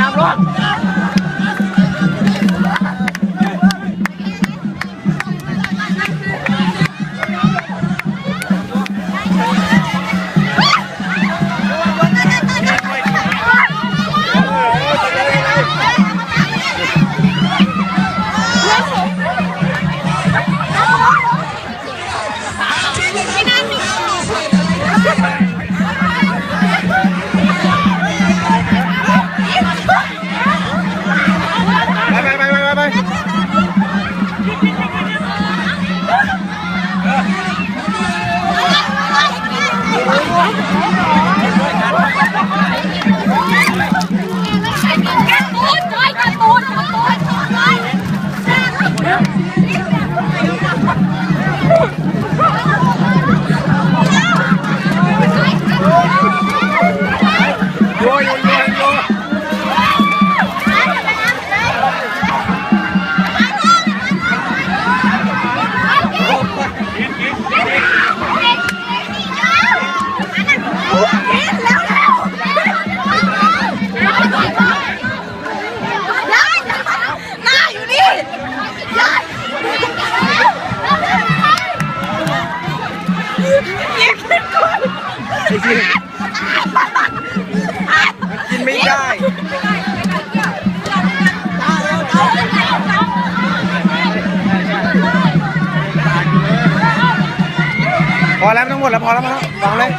น้ำร้อน ก กินไม่ได้พอแล้วไม่ต้งหมดแล้วพอแล้วพอแล้ววางเลย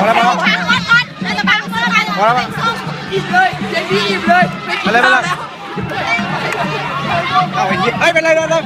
พอแล้วพอแล้วพอแล้วอิ่มเลยเจ๊พี่อิ่มเลยมาเลยมาเลยเอาไอ้เหี้ยเอ้ยเป็นไรเดินเดิน